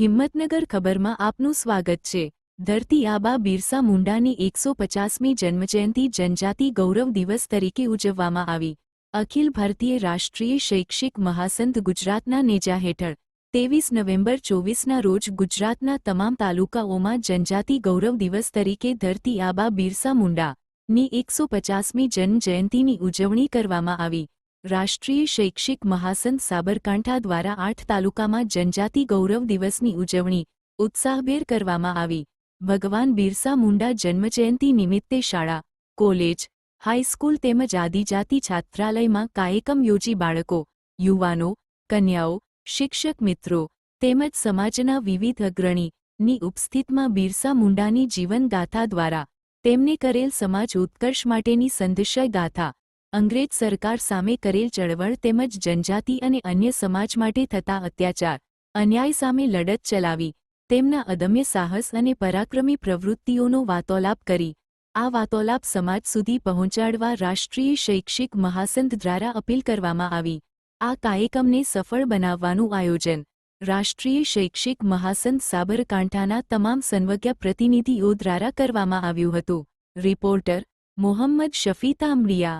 હિંમતનગર ખબરમાં આપનું સ્વાગત છે. ધરતી આબા બિરસા મુંડાની એકસો પચાસમી જન્મજયંતિ જનજાતિ ગૌરવ દિવસ તરીકે ઉજવવામાં આવી. અખિલ ભારતીય રાષ્ટ્રીય શૈક્ષિક મહાસંઘ ગુજરાતના નેજા હેઠળ, ત્રેવીસ નવેમ્બર ચોવીસના રોજ ગુજરાતના તમામ તાલુકાઓમાં જનજાતિ ગૌરવ દિવસ તરીકે ધરતી આબા બિરસા મુંડા ની એકસો પચાસમી જન્મજયંતિની ઉજવણી કરવામાં આવી. રાષ્ટ્રીય શૈક્ષિક મહાસંઘ સાબરકાંઠા દ્વારા આઠ તાલુકામાં જનજાતિ ગૌરવ દિવસની ઉજવણી ઉત્સાહભેર કરવામાં આવી. ભગવાન બિરસા મુંડા જન્મજયંતિ નિમિત્તે શાળા, કોલેજ, હાઈસ્કૂલ તેમજ આદિજાતિ છાત્રાલયમાં કાર્યક્રમ યોજી બાળકો, યુવાનો, કન્યાઓ, શિક્ષક મિત્રો તેમજ સમાજના વિવિધ અગ્રણી ની ઉપસ્થિતમાં બિરસા મુંડાની જીવનગાથા દ્વારા તેમને કરેલ સમાજ ઉત્કર્ષ માટેની સંદેશય ગાથા અંગ્રેજ સરકાર સામે કરેલ ચળવળ તેમજ જનજાતિ અને અન્ય સમાજ માટે થતા અત્યાચાર, અન્યાય સામે લડત ચલાવી, તેમના અદમ્ય સાહસ અને પરાક્રમી પ્રવૃત્તિઓનો વાતોલાપ કરી, આ વાતોલાપ સમાજ સુધી પહોંચાડવા રાષ્ટ્રીય શૈક્ષિક મહાસંઘ દ્વારા અપીલ કરવામાં આવી. આ કાર્યક્રમને સફળ બનાવવાનું આયોજન, રાષ્ટ્રીય શૈક્ષિક મહાસંઘ સાબરકાંઠાના તમામ સંવજ્ઞ પ્રતિનિધિઓ દ્વારા કરવામાં આવ્યું હતું. રિપોર્ટર, મોહમ્મદ શફી તાંબડિયા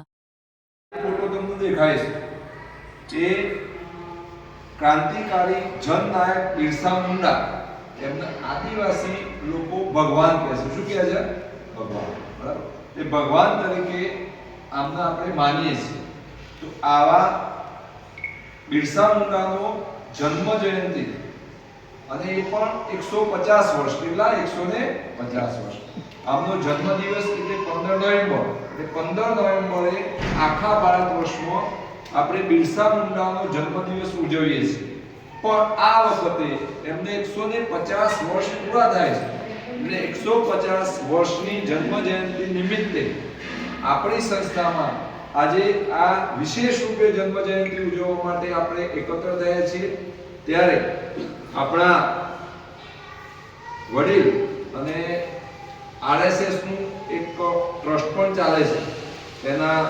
દેખાય છે. એ ક્રાંતિકારી જનનાયક બિરસા મુંડા. એમને આદિવાસી લોકો ભગવાન કહે છે. શું કહે છે? ભગવાન. બરાબર? એ ભગવાન તરીકે આમને આપણે માનીએ છીએ. તો આવા બિરસા મુંડાનો જન્મ જયંતિ. અને એ પણ એકસો પચાસ વર્ષ, કેટલા? એકસો ને પચાસ વર્ષ. આમનો જન્મદિવસ એટલે પંદર નવેમ્બર. એટલે પંદર નવેમ્બરે આખા ભારત વર્ષમાં આપણે બિરસા મુંડાનો જન્મદિવસ ઉજવીએ છીએ. પણ આ વખતે એમને એકસો ને પચાસ વર્ષ પૂરા થાય છે. એટલે એકસો પચાસ વર્ષની જન્મ જયંતિ નિમિત્તે આપણી સંસ્થામાં આજે આ વિશેષ રૂપે જન્મ જયંતિ ઉજવવા માટે આપણે એકત્ર થયા છીએ. ત્યારે આપણા વડીલ અને આરએસએસનું એક ટ્રસ્ટ પણ ચાલે છે. તેના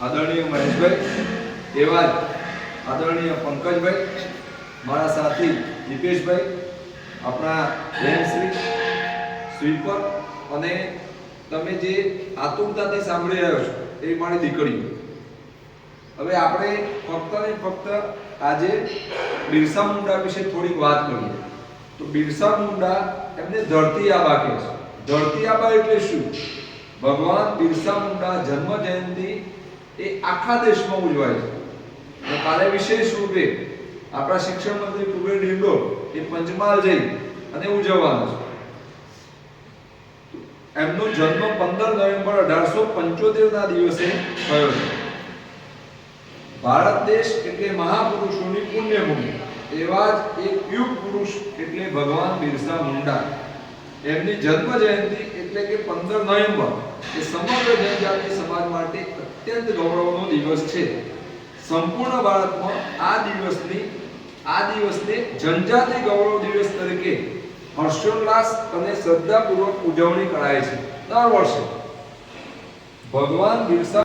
આદરણીય મહેશભાઈ, એવા જ આદરણીય પંકજભાઈ, મારા સાથી દીપેશભાઈ, આપણા બહેનશ્રી સ્વીપર અને તમે જે આતુરતાથી સાંભળી રહ્યો છો એ મારી દીકરી. હવે આપણે ફક્ત ને ફક્ત આજે બિરસા મુંડા વિશે થોડીક વાત કરીએ. તો બિરસા મુંડા એમને ધરતી આબા કહે છે. ધરતી આબા એટલે શું? ભગવાન બિરસા મુંડા જન્મ જયંતિ એ આખા દેશમાં ઉજવાય છે. કાલે વિશેષ રૂપે આપણા શિક્ષણ મંત્રી કુબેર ડિંડોર એ પંચમહાલ જઈ અને ઉજવવાનો છે. એમનો જન્મ પંદર નવેમ્બર અઢારસો પંચોતેર ના દિવસે થયો છે. ભારત દેશ એટલે મહાપુરુષોની પુણ્યભૂમિ. એવા જ એક યુગ પુરુષ એટલે ભગવાન બિરસા મુંડા. એમની જન્મ જયંતિ એટલે કે પંદર નવેમ્બર એ સમગ્ર જનજાતિ સમાજ માટે અત્યંત ગૌરવનો દિવસ છે. સંપૂર્ણ ભારતમાં આ દિવસની, આ દિવસને જનજાતિ ગૌરવ દિવસ તરીકે હર્ષોલ્લાસ અને શ્રદ્ધાપૂર્વક ઉજવણી કરાય છે. દર વર્ષે ભગવાન બિરસા